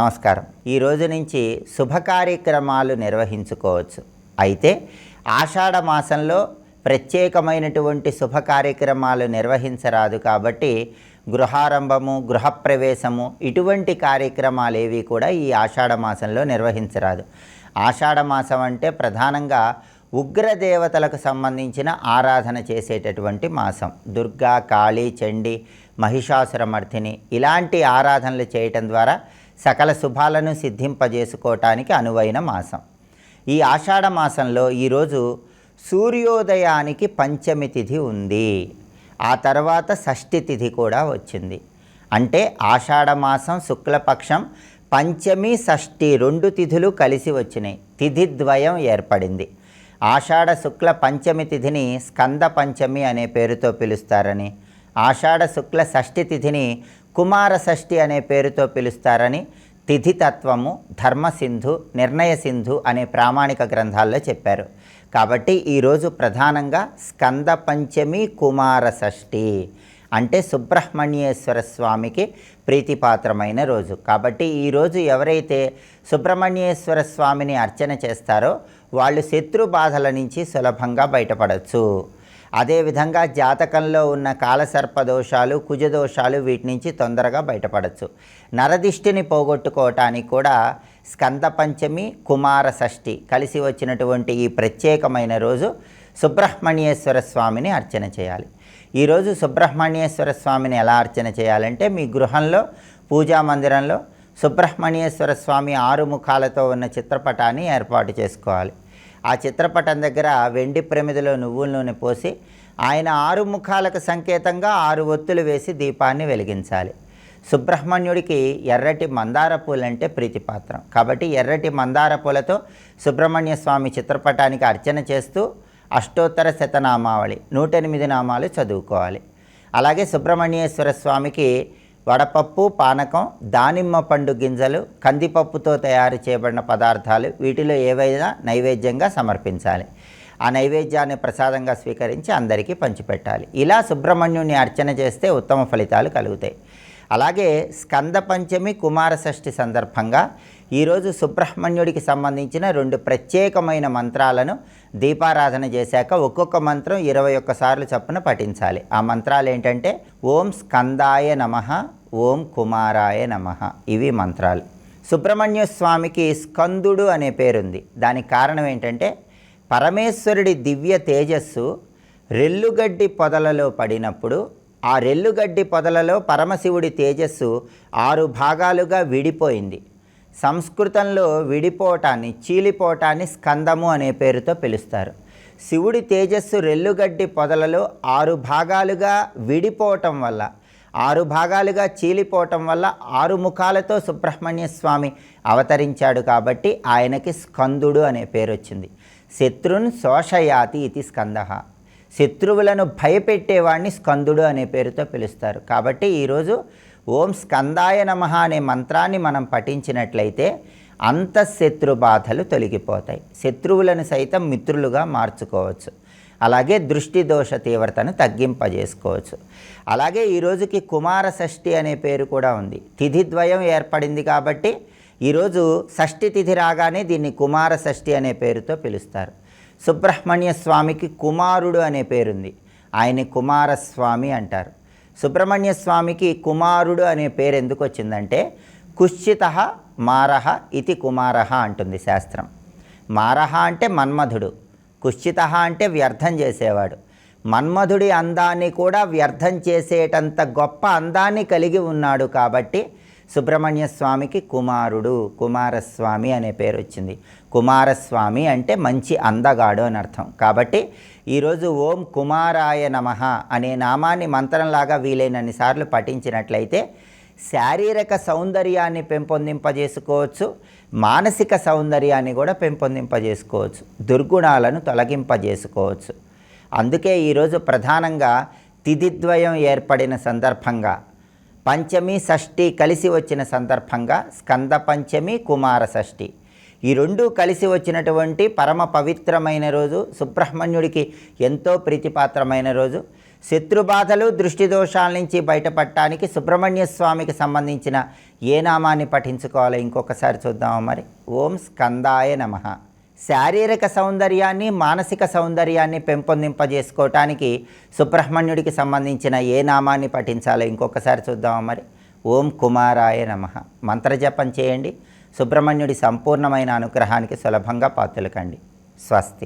నమస్కారం. ఈ రోజు నుంచి శుభ కార్యక్రమాలు నిర్వహించుకోవచ్చు. అయితే ఆషాఢ మాసంలో ప్రత్యేకమైనటువంటి శుభ కార్యక్రమాలు నిర్వహించరాదు కాబట్టి గృహారంభము గృహప్రవేశము ఇటువంటి కార్యక్రమాలు ఏవి కూడా ఈ ఆషాఢ మాసంలో నిర్వహించరాదు. ఆషాఢ మాసం అంటే ప్రధానంగా ఉగ్రదేవతలకు సంబంధించిన ఆరాధన చేసేటటువంటి మాసం. దుర్గా కాళీ చండి మహిషాసురమర్థిని ఇలాంటి ఆరాధనలు చేయటం ద్వారా సకల శుభాలను సిద్ధింపజేసుకోవటానికి అనువైన మాసం. ఈ ఆషాఢ మాసంలో ఈరోజు సూర్యోదయానికి పంచమి తిథి ఉంది. ఆ తర్వాత షష్ఠి తిథి కూడా వచ్చింది. అంటే ఆషాఢ మాసం శుక్లపక్షం పంచమి షష్ఠి రెండు తిథులు కలిసి వచ్చినాయి. తిథి ద్వయం ఏర్పడింది. ఆషాఢ శుక్ల పంచమి తిథిని స్కంద పంచమి అనే పేరుతో పిలుస్తారని ఆషాఢ శుక్ల షష్ఠి తిథిని కుమార షష్ఠి అనే పేరుతో పిలుస్తారని తిథితత్వము ధర్మసింధు నిర్ణయ సింధు అనే ప్రామాణిక గ్రంథాల్లో చెప్పారు. కాబట్టి ఈరోజు ప్రధానంగా స్కంద పంచమి కుమార షష్ఠి అంటే సుబ్రహ్మణ్యేశ్వర స్వామికి ప్రీతిపాత్రమైన రోజు. కాబట్టి ఈరోజు ఎవరైతే సుబ్రహ్మణ్యేశ్వర స్వామిని అర్చన చేస్తారో వాళ్ళు శత్రు బాధల నుంచి సులభంగా బయటపడవచ్చు అదేవిధంగా జాతకంలో ఉన్న కాలసర్ప దోషాలు కుజదోషాలు వీటి నుంచి తొందరగా బయటపడచ్చు. నరదిష్టిని పోగొట్టుకోవటానికి కూడా స్కంద పంచమి కుమార షష్ఠి కలిసి వచ్చినటువంటి ఈ ప్రత్యేకమైన రోజు సుబ్రహ్మణ్యేశ్వర స్వామిని అర్చన చేయాలి. ఈరోజు సుబ్రహ్మణ్యేశ్వర స్వామిని ఎలా అర్చన చేయాలంటే మీ గృహంలో పూజా మందిరంలో సుబ్రహ్మణ్యేశ్వర స్వామి ఆరు ముఖాలతో ఉన్న చిత్రపటాన్ని ఏర్పాటు చేసుకోవాలి. ఆ చిత్రపటం దగ్గర వెండి ప్రమిదిలో నువ్వుల నూనె పోసి ఆయన ఆరు ముఖాలకు సంకేతంగా ఆరు ఒత్తులు వేసి దీపాన్ని వెలిగించాలి. సుబ్రహ్మణ్యుడికి ఎర్రటి మందార పూలంటే ప్రీతిపాత్రం. కాబట్టి ఎర్రటి మందార పూలతో సుబ్రహ్మణ్య స్వామి చిత్రపటానికి అర్చన చేస్తూ అష్టోత్తర శతనామావళి నూట ఎనిమిది నామాలు చదువుకోవాలి. అలాగే సుబ్రహ్మణ్యేశ్వర స్వామికి వడపప్పు పానకం దానిమ్మ పండు గింజలు కందిపప్పుతో తయారు చేయబడిన పదార్థాలు వీటిలో ఏవైనా నైవేద్యంగా సమర్పించాలి. ఆ నైవేద్యాన్ని ప్రసాదంగా స్వీకరించి అందరికీ పంచిపెట్టాలి. ఇలా సుబ్రహ్మణ్యుని అర్చన చేస్తే ఉత్తమ ఫలితాలు కలుగుతాయి. అలాగే స్కంద పంచమి కుమార షష్ఠి సందర్భంగా ఈరోజు సుబ్రహ్మణ్యుడికి సంబంధించిన రెండు ప్రత్యేకమైన మంత్రాలను దీపారాధన చేశాక ఒక్కొక్క మంత్రం ఇరవై ఒక్కసార్లు చప్పున పఠించాలి. ఆ మంత్రాలు ఏంటంటే ఓం స్కందాయ నమ ఓం కుమారాయ నమ. ఇవి మంత్రాలు. సుబ్రహ్మణ్య స్వామికి స్కందుడు అనే పేరుంది. దానికి కారణం ఏంటంటే పరమేశ్వరుడి దివ్య తేజస్సు రెల్లుగడ్డి పొదలలో పడినప్పుడు ఆ రెల్లుగడ్డి పొదలలో పరమశివుడి తేజస్సు ఆరు భాగాలుగా విడిపోయింది. సంస్కృతంలో విడిపోవటాన్ని చీలిపోవటాన్ని స్కందము అనే పేరుతో పిలుస్తారు. శివుడి తేజస్సు రెల్లుగడ్డి పొదలలో ఆరు భాగాలుగా విడిపోవటం వల్ల ఆరు భాగాలుగా చీలిపోవటం వల్ల ఆరు ముఖాలతో సుబ్రహ్మణ్య స్వామి అవతరించాడు కాబట్టి ఆయనకి స్కందుడు అనే పేరు వచ్చింది శత్రున్ శోషయాతి ఇది స్కంద. శత్రువులను భయపెట్టేవాడిని స్కందుడు అనే పేరుతో పిలుస్తారు. కాబట్టి ఈరోజు ఓం స్కందాయ నమ అనే మంత్రాన్ని మనం పఠించినట్లయితే అంతఃశత్రు బాధలు తొలగిపోతాయి. శత్రువులను సైతం మిత్రులుగా మార్చుకోవచ్చు. అలాగే దృష్టి దోష తీవ్రతను తగ్గింపజేసుకోవచ్చు. అలాగే ఈ రోజుకి కుమార షష్ఠి అనే పేరు కూడా ఉంది. తిథి ద్వయం ఏర్పడింది కాబట్టి ఈరోజు షష్ఠి తిథి రాగానే దీన్ని కుమార షష్ఠి అనే పేరుతో పిలుస్తారు. సుబ్రహ్మణ్య స్వామికి కుమారుడు అనే పేరుంది. ఆయన కుమారస్వామి అంటారు. సుబ్రహ్మణ్య స్వామికి కుమారుడు అనే పేరు ఎందుకు వచ్చిందంటే కుశ్చిత మారహ ఇది కుమారహ అంటుంది శాస్త్రం. మారహ అంటే మన్మధుడు కుశ్చిత అంటే వ్యర్థం చేసేవాడు. మన్మధుడి అందాన్ని కూడా వ్యర్థం చేసేటంత గొప్ప అందాన్ని కలిగి ఉన్నాడు కాబట్టి సుబ్రహ్మణ్య స్వామికి కుమారుడు కుమారస్వామి అనే పేరు వచ్చింది. కుమారస్వామి అంటే మంచి అందగాడు అని అర్థం. కాబట్టి ఈరోజు ఓం కుమారాయ నమ అనే నామాన్ని మంత్రంలాగా వీలైనన్ని సార్లు పఠించినట్లయితే శారీరక సౌందర్యాన్ని పెంపొందింపజేసుకోవచ్చు మానసిక సౌందర్యాన్ని కూడా పెంపొందింపజేసుకోవచ్చు దుర్గుణాలను తొలగింపజేసుకోవచ్చు. అందుకే ఈరోజు ప్రధానంగా తిథిద్వయం ఏర్పడిన సందర్భంగా పంచమి షష్ఠి కలిసి వచ్చిన సందర్భంగా స్కంద పంచమి కుమార షష్ఠి. ఈ రెండు కలిసి వచ్చినటువంటి పరమ పవిత్రమైన రోజు సుబ్రహ్మణ్యుడికి ఎంతో ప్రీతిపాత్రమైన రోజు. శత్రుబాధలు దృష్టి దోషాల నుంచి బయటపడటానికి సుబ్రహ్మణ్య స్వామికి సంబంధించిన ఏ నామాన్ని పఠించుకోవాలో ఇంకొకసారి చూద్దామా మరి? ఓం స్కందాయ నమః. శారీరక సౌందర్యాన్ని మానసిక సౌందర్యాన్ని పెంపొందింపజేసుకోవటానికి సుబ్రహ్మణ్యుడికి సంబంధించిన ఏ నామాన్ని పఠించాలో ఇంకొకసారి చూద్దామా మరి? ఓం కుమారాయ నమ. మంత్రజపం చేయండి. సుబ్రహ్మణ్యుడి సంపూర్ణమైన అనుగ్రహానికి సులభంగా పాతులకండి స్వస్తి.